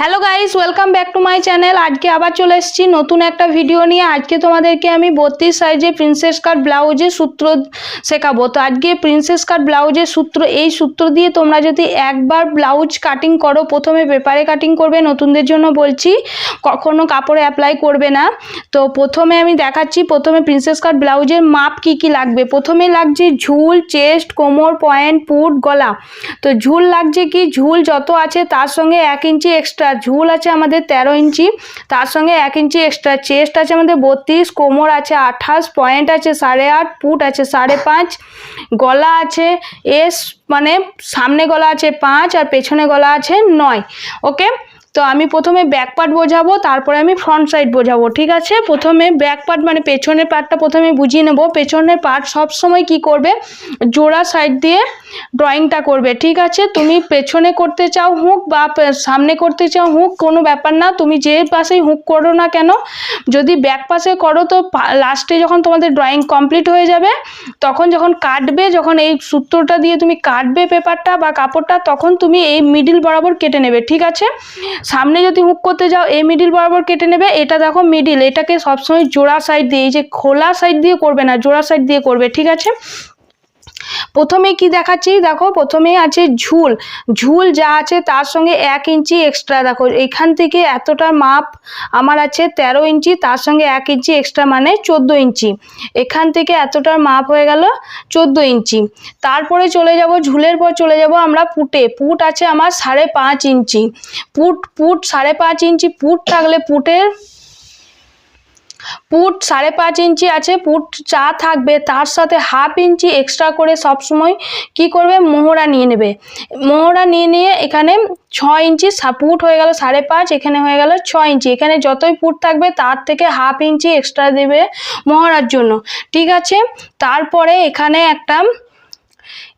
Hello guys welcome back to my channel আজকে আবার চলে এসেছি নতুন একটা ভিডিও নিয়ে। আজকে তোমাদেরকে আমি বত্রিশ সাইজে প্রিন্সেস কাট ব্লাউজের সূত্র শেখাবো। তো আজকে প্রিন্সেস কাট ব্লাউজের সূত্র, এই সূত্র দিয়ে তোমরা যদি একবার ব্লাউজ কাটিং করো, প্রথমে পেপারে কাটিং করবে। নতুনদের জন্য বলছি, কখনো কাপড়ে অ্যাপ্লাই করবে না। তো প্রথমে আমি দেখাচ্ছি, প্রথমে প্রিন্সেস কাট ব্লাউজের মাপ কি কি লাগবে? প্রথমে লাগছে ঝুল চেস্ট কোমর পয়েন্ট পুট, গলা। তো ঝুল লাগছে কি? ঝুল যত আছে তার সঙ্গে এক ইঞ্চি এক্সট্রা ঝুল আছে আমাদের তেরো ইঞ্চি, তার সঙ্গে এক ইঞ্চি এক্সট্রা চেস্ট আছে আমাদের বত্রিশ, কোমর আছে আঠাশ পয়েন্ট আছে সাড়ে আট, পুট আছে সাড়ে পাঁচ, গলা আছে এস মানে সামনে গলা আছে পাঁচ আর পেছনে গলা আছে নয় ওকে তো আমি প্রথমে ব্যাক পার্ট বোঝাবো, তারপরে আমি ফ্রন্ট সাইড বোঝাবো, ঠিক আছে? প্রথমে ব্যাক পার্ট মানে পেছনের পার্টটা প্রথমে বুঝিয়ে নেব, পেছনের পার্ট সবসময় কি করবে? জোড়া সাইড দিয়ে ড্রয়িংটা করবে, ঠিক আছে? তুমি পেছনে করতে চাও হুক বা সামনে করতে চাও হুক কোনো ব্যাপার না, তুমি যে পাশেই হুক করো না কেন, যদি ব্যাক পাশে করো তো লাস্টে যখন তোমাদের ড্রয়িং কমপ্লিট হয়ে যাবে, তখন যখন কাটবে, যখন এই সূত্রটা দিয়ে তুমি কাটবে পেপারটা বা কাপড়টা, তখন তুমি এই মিডিল বরাবর কেটে নেবে, ঠিক আছে? সামনে যদি হুক করতে যাও, এই মিডিল বরাবর কেটে নেবে। এটা দেখো মিডিল এটাকে সবসময় জোড়া সাইড দিয়ে, এই যে খোলা সাইড দিয়ে করবে না, জোড়া সাইড দিয়ে করবে, ঠিক আছে? প্রথমে কি দেখাচ্ছি? দেখো, প্রথমেই আছে ঝুল। ঝুল যা আছে তার সঙ্গে এক ইঞ্চি এক্সট্রা দেখো এখান থেকে এতটা মাপ আমার আছে তেরো ইঞ্চি, তার সঙ্গে এক ইঞ্চি এক্সট্রা মানে চোদ্দ ইঞ্চি। এখান থেকে এতটার মাপ হয়ে গেল চোদ্দ ইঞ্চি। তারপরে চলে যাব, ঝুলের পর চলে যাব আমরা পুটে। পুট আছে আমার সাড়ে পাঁচ ইঞ্চি। পুট পুট সাড়ে পাঁচ ইঞ্চি, পুট থাকলে পুটের পুট সাড়ে পাঁচ ইঞ্চি আছে, পুট চা থাকবে, তার সাথে হাফ ইঞ্চি এক্সট্রা করে সব সময় কি করবে? মোহরা নিয়ে নেবে। মোহরা নিয়ে নিয়ে এখানে ছ ইঞ্চি পুট হয়ে গেল সাড়ে পাঁচ, এখানে হয়ে গেল ছ ইঞ্চি। এখানে যতই পুট থাকবে, তার থেকে হাফ ইঞ্চি এক্সট্রা দেবে মোহরার জন্য। ঠিক আছে? তারপরে এখানে একটা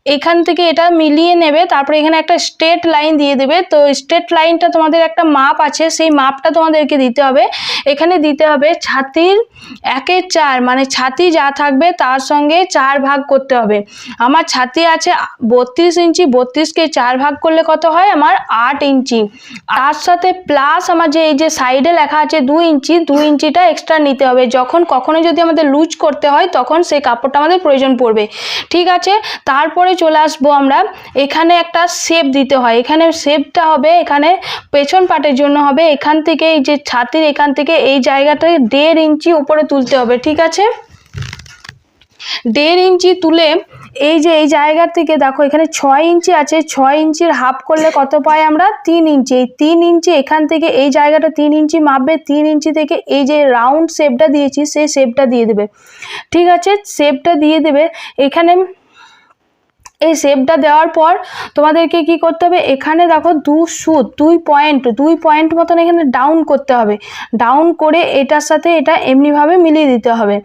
এখান থেকে এটা মিলিয়ে নেবে, তারপরে এখানে একটা স্ট্রেট লাইন দিয়ে দেবে। তো স্ট্রেট লাইনটা তোমাদের একটা মাপ আছে, সেই মাপটা তোমাদেরকে দিতে হবে। এখানে দিতে হবে ছাতির একের চার মানে ছাতি যা থাকবে তার সঙ্গে চার ভাগ করতে হবে। আমার ছাতি আছে বত্রিশ ইঞ্চি, বত্রিশকে চার ভাগ করলে কত হয়? আমার আট ইঞ্চি। তার সাথে প্লাস আমার যে, এই যে সাইডে লেখা আছে দুই ইঞ্চি দুই ইঞ্চিটা এক্সট্রা নিতে হবে। যখন কখনো যদি আমাদের লুজ করতে হয়, তখন সেই কাপড়টা আমাদের প্রয়োজন পড়বে। ঠিক আছে? তারপরে চলে আসব আমরা। এখানে একটা শেপ দিতে হয়। এখানে শেপটা হবে এখানে পেছন পাটের জন্য হবে। এখান থেকে এই যে ছাতির এখান থেকে এই জায়গাটায় দেড় ইঞ্চি উপরে তুলতে হবে, ঠিক আছে? দেড় ইঞ্চি তুলে এই যে এই জায়গা থেকে দেখো, এখানে ছয় ইঞ্চি আছে। ছয় ইঞ্চির হাফ করলে কত পাই আমরা? তিন ইঞ্চি। এই তিন ইঞ্চি এখান থেকে এই জায়গাটা তিন ইঞ্চি মাপবে। তিন ইঞ্চি থেকে এই যে রাউন্ড শেপটা দিয়েছি, সেই শেপটা দিয়ে দেবে। ঠিক আছে? শেপটা দিয়ে দেবে। এখানে এই শেপটা দেওয়ার পর তোমাদেরকে কি করতে হবে? এখানে দেখো দু সুত, দুই পয়েন্ট দুই পয়েন্ট মতন এখানে ডাউন করতে হবে। ডাউন করে এটার সাথে এটা এমনিভাবে মিলিয়ে দিতে হবে।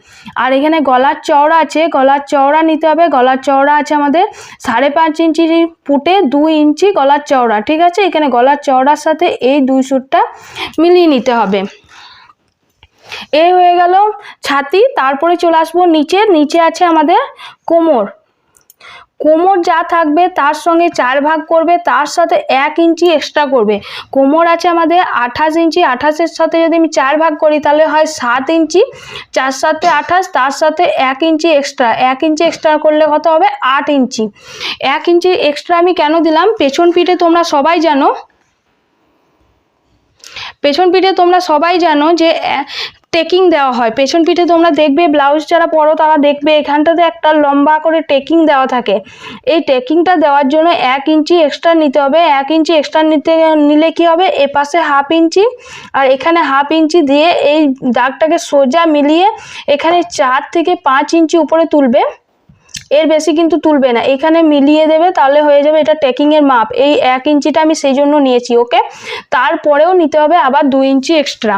আর এখানে গলার চওড়া আছে, গলার চওড়া নিতে হবে। গলার চওড়া আছে আমাদের সাড়ে পাঁচ ইঞ্চি ফুটে দুই ইঞ্চি গলার চওড়া, ঠিক আছে? এখানে গলার চওড়ার সাথে এই দুই সুতটা মিলিয়ে নিতে হবে। এই হয়ে গেল ছাতি, তারপরে চলে আসব নিচে। নিচে আছে আমাদের কোমর। কোমর যা থাকবে তার সঙ্গে চার ভাগ করবে, তার সাথে এক ইঞ্চি এক্সট্রা করবে। কোমর আছে আমাদের আঠাশ ইঞ্চি, আঠাশের সাথে যদি আমি চার ভাগ করি তাহলে হয় সাত ইঞ্চি, চার সাথে আঠাশ, তার সাথে এক ইঞ্চি এক্সট্রা এক ইঞ্চি এক্সট্রা করলে কত হবে? আট ইঞ্চি। এক ইঞ্চি এক্সট্রা আমি কেন দিলাম? পেছন পিঠে তোমরা সবাই জানো, পেছন পিঠে তোমরা সবাই জানো যে টেকিং দেওয়া হয়। পেছন পিঠে তোমরা দেখবে ব্লাউজ যারা পরো তারা দেখবে এখানটাতে একটা লম্বা করে টেকিং দেওয়া থাকে। এই টেকিংটা দেওয়ার জন্য এক ইঞ্চি এক্সট্রা নিতে হবে। এক ইঞ্চি এক্সট্রা নিতে নিলে কি হবে? এ পাশে হাফ ইঞ্চি আর এখানে হাফ ইঞ্চি দিয়ে এই দাগটাকে সোজা মিলিয়ে এখানে চার থেকে পাঁচ ইঞ্চি উপরে তুলবে। এর বেশি কিন্তু তুলবে না। এখানে মিলিয়ে দেবে তাহলে হয়ে যাবে এটা টেকিং এর মাপ। এই এক ইঞ্চিটা আমি সেই জন্য নিয়েছি ওকে তারপরেও নিতে হবে আবার দুই ইঞ্চি এক্সট্রা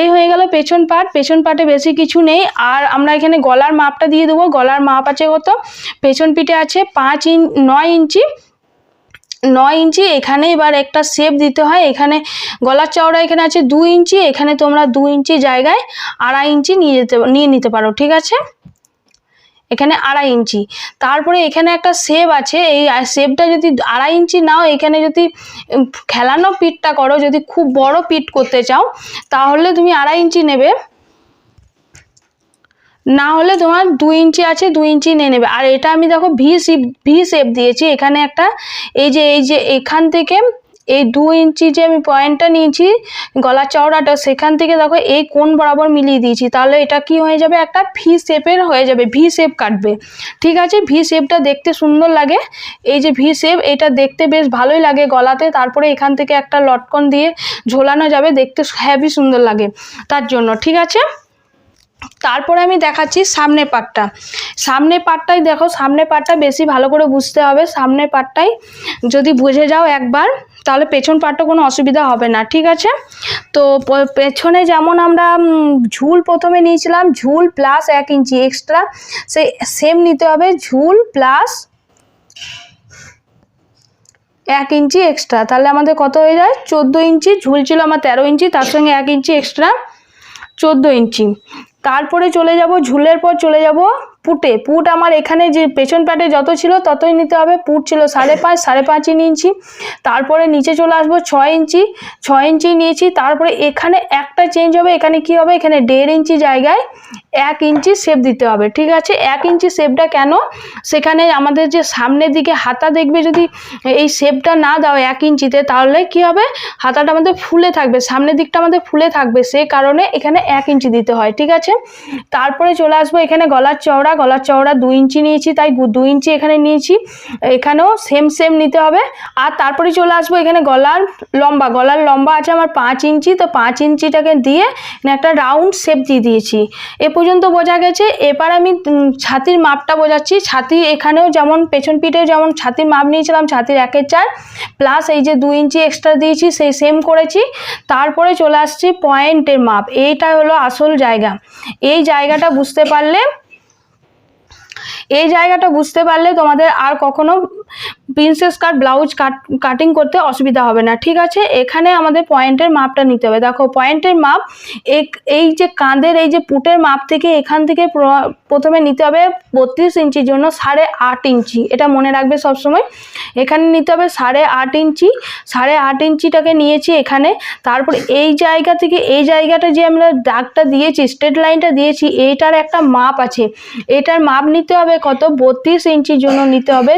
এই হয়ে গেল পেছন পাট পেছন পাটে বেশি কিছু নেই। আর আমরা এখানে গলার মাপটা দিয়ে দেবো। গলার মাপ আছে কত? পেছন পিঠে আছে পাঁচ ইঞ্চ নয় ইঞ্চি। নয় ইঞ্চি, এখানে এবার একটা শেপ দিতে হয়। এখানে গলার চওড়া এখানে আছে দুই ইঞ্চি। এখানে তোমরা দু ইঞ্চি জায়গায় আড়াই ইঞ্চি নিয়ে যেতে, নিয়ে নিতে পারো, ঠিক আছে? এখানে আড়াই ইঞ্চি। তারপরে এখানে একটা সেব আছে, এই সেবটা যদি আড়াই ইঞ্চি নাও, এখানে যদি খেলানো পিঠটা করো, যদি খুব বড় পিঠ করতে চাও, তাহলে তুমি আড়াই ইঞ্চি নেবে। না হলে তোমার দু ইঞ্চি আছে দু ইঞ্চি নিয়ে নেবে। আর এটা আমি দেখো ভি শেপ ভি শেপ দিয়েছি। এখানে একটা, এই যে এই যে, এখান থেকে এই দু ইঞ্চি যে আমি পয়েন্টটা নিয়েছি গলার চওড়াটা, সেখান থেকে দেখো এই কোন বরাবর মিলিয়ে দিয়েছি। তাহলে এটা কি হয়ে যাবে? একটা ভি শেপের হয়ে যাবে ভি শেপ কাটবে। ঠিক আছে? ভি শেপটা দেখতে সুন্দর লাগে। এই যে ভি শেপ এটা দেখতে বেশ ভালোই লাগে গলাতে। তারপরে এখান থেকে একটা লটকন দিয়ে ঝোলানো যাবে, দেখতে হেভি সুন্দর লাগে তার জন্য। ঠিক আছে? তারপরে আমি দেখাচ্ছি সামনে পাটটা। সামনে পাটটাই দেখো, সামনে পাটটা বেশি ভালো করে বুঝতে হবে। সামনে পাটটাই যদি বুঝে যাও একবার। তাহলে পেছন পাটটা কোনো অসুবিধা হবে না, ঠিক আছে? তো পেছনে যেমন আমরা ঝুল প্রথমে নিয়েছিলাম, ঝুল প্লাস এক ইঞ্চি এক্সট্রা সেই সেম নিতে হবে, ঝুল প্লাস এক ইঞ্চি এক্সট্রা তাহলে আমাদের কত হয়ে যায়? চোদ্দ ইঞ্চি, ঝুল ছিল আমার তেরো ইঞ্চি, তার সঙ্গে এক ইঞ্চি এক্সট্রা চোদ্দ ইঞ্চি। তারপরে চলে যাব, ঝুলের পর চলে যাব পুটে, পুট আমার এখানে যে পেছন প্যাটে যত ছিল ততই নিতে হবে। পুট ছিল সাড়ে পাঁচ সাড়ে পাঁচ ইঞ্চি। তারপরে নিচে চলে আসব ছয় ইঞ্চি। ছয় ইঞ্চি নিয়েছি, তারপরে এখানে একটা চেঞ্জ হবে, এখানে কি হবে? এখানে দেড় ইঞ্চি জায়গায় এক ইঞ্চি শেপ দিতে হবে, ঠিক আছে? এক ইঞ্চি শেপটা কেন? সেখানে আমাদের যে সামনের দিকে হাতা দেখবে যদি এই শেপটা না দাও এক ইঞ্চিতে, তাহলে কি হবে? হাতাটা আমাদের ফুলে থাকবে, সামনের দিকটা আমাদের ফুলে থাকবে সেই কারণে এখানে এক ইঞ্চি দিতে হয়, ঠিক আছে? তারপরে চলে আসব এখানে গলার চওড়া গলার চওড়া দু ইঞ্চি নিয়েছি, তাই দু ইঞ্চি এখানে নিয়েছি। এখানেও সেম সেম নিতে হবে। আর তারপরে চলে আসব এখানে গলার লম্বা। গলার লম্বা আছে আমার পাঁচ ইঞ্চি, তো পাঁচ ইঞ্চিটাকে দিয়ে একটা রাউন্ড শেপ দিয়ে দিয়েছি। এ পর্যন্ত বোঝা গেছে। এবার আমি ছাতির মাপটা বোঝাচ্ছি। ছাতি এখানেও যেমন, পেছন পিঠেও যেমন ছাতির মাপ নিয়েছিলাম, ছাতির একের চার। প্লাস এই যে দু ইঞ্চি এক্সট্রা দিয়েছি, সেই সেম করেছি। তারপরে চলে আসছি পয়েন্টের মাপ। এইটা হলো আসল জায়গা। এই জায়গাটা বুঝতে পারলে এই জায়গাটা বুঝতে পারলে তোমাদের আর কখনো princess cut blouse cut cutting করতে অসুবিধা হবে না, ঠিক আছে? এখানে আমাদের পয়েন্টের মাপটা নিতে হবে। দেখো পয়েন্টের মাপ এই যে কাঁধের, এই যে পুটের মাপ থেকে এখান থেকে প্রথমে নিতে হবে বত্রিশ ইঞ্চির জন্য সাড়ে আট ইঞ্চি। এটা মনে রাখবে সবসময়। এখানে নিতে হবে সাড়ে আট ইঞ্চি। সাড়ে আট ইঞ্চিটাকে নিয়েছি এখানে। তারপর এই জায়গা থেকে, এই জায়গাটা যে আমরা দাগটা দিয়েছি স্ট্রেট লাইনটা দিয়েছি এইটার একটা মাপ আছে। এটার মাপ নিতে হবে কত? বত্রিশ ইঞ্চির জন্য নিতে হবে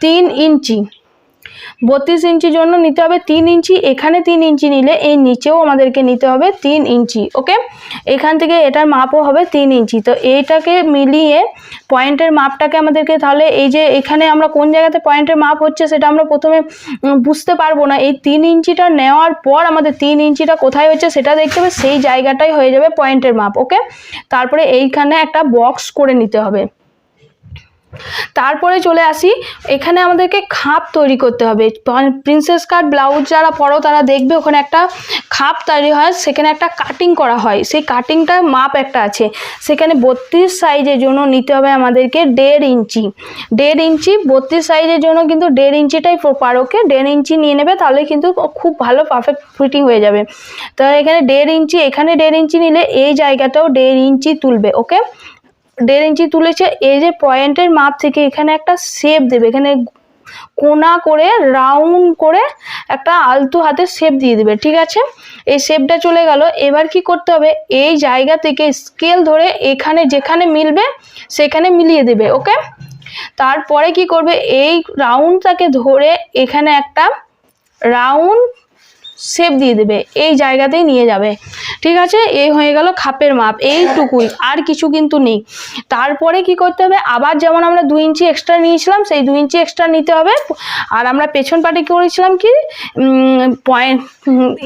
তিন ইঞ্চি। বত্রিশ ইঞ্চির জন্য নিতে হবে তিন ইঞ্চি। এখানে তিন ইঞ্চি নিলে এই নিচেও আমাদেরকে নিতে হবে তিন ইঞ্চি, ওকে? এখান থেকে এটার মাপও হবে তিন ইঞ্চি। তো এইটাকে মিলিয়ে পয়েন্টের মাপটাকে আমাদেরকে তাহলে এই যে এখানে আমরা কোন জায়গাতে পয়েন্টের মাপ হচ্ছে সেটা আমরা প্রথমে বুঝতে পারব না। এই তিন ইঞ্চিটা নেওয়ার পর আমাদের তিন ইঞ্চিটা কোথায় হচ্ছে সেটা দেখতে হবে, সেই জায়গাটাই হয়ে যাবে পয়েন্টের মাপ, ওকে? তারপরে এইখানে একটা বক্স করে নিতে হবে। তারপরে চলে আসি, এখানে আমাদেরকে খাপ তৈরি করতে হবে। প্রিন্সেস কাট ব্লাউজ যারা পরো তারা দেখবে ওখানে একটা খাপ তৈরি হয়, সেখানে একটা কাটিং করা হয়। সেই কাটিংটার মাপ একটা আছে। সেখানে বত্রিশ সাইজের জন্য নিতে হবে আমাদেরকে দেড় ইঞ্চি। দেড় ইঞ্চি, বত্রিশ সাইজের জন্য কিন্তু দেড় ইঞ্চিটাই প্রপার ওকে দেড় ইঞ্চি নিয়ে নেবে, তাহলে কিন্তু খুব ভালো পারফেক্ট ফিটিং হয়ে যাবে। তো এখানে দেড় ইঞ্চি, এখানে দেড় ইঞ্চি নিলে এই জায়গাটাও দেড় ইঞ্চি তুলবে, ওকে? দেড় ইঞ্চি তুলেছে। এই যে পয়েন্টের মাপ থেকে এখানে একটা শেপ দেবে। এখানে কোনা করে রাউন্ড করে একটা আলতু হাতের শেপ দিয়ে দেবে। ঠিক আছে? এই শেপটা চলে গেল। এবার কি করতে হবে? এই জায়গা থেকে স্কেল ধরে এখানে যেখানে মিলবে, সেখানে মিলিয়ে দেবে ওকে তারপরে কি করবে? এই রাউন্ডটাকে ধরে এখানে একটা রাউন্ড শেপ দিয়ে দেবে, এই জায়গাতেই নিয়ে যাবে। ঠিক আছে? এই হয়ে গেল খাপের মাপ, এইটুকুই, আর কিছু কিন্তু নেই। তারপরে কি করতে হবে? আবার যেমন আমরা দুই ইঞ্চি এক্সট্রা নিয়েছিলাম, সেই দুই ইঞ্চি এক্সট্রা নিতে হবে। আর আমরা পেছন পাটে করেছিলাম কি? পয়েন্ট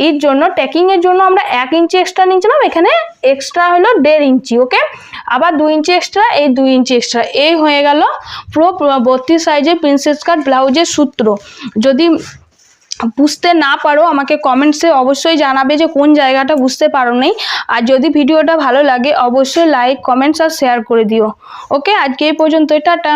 এর জন্য ট্যাকিংয়ের জন্য আমরা এক ইঞ্চি এক্সট্রা নিয়েছিলাম, এখানে এক্সট্রা হলো দেড় ইঞ্চি ওকে আবার দুই ইঞ্চি এক্সট্রা এই দুই ইঞ্চি এক্সট্রা এই হয়ে গেল পুরো বত্রিশ সাইজের প্রিন্সেস কাট ব্লাউজের সূত্র। যদি বুঝতে না পারো, আমাকে কমেন্টসে অবশ্যই জানাবে যে কোন জায়গাটা বুঝতে পারো নেই। আর যদি ভিডিওটা ভালো লাগে, অবশ্যই লাইক কমেন্টস আর শেয়ার করে দিও। ওকে আজকে এই পর্যন্ত টাটা।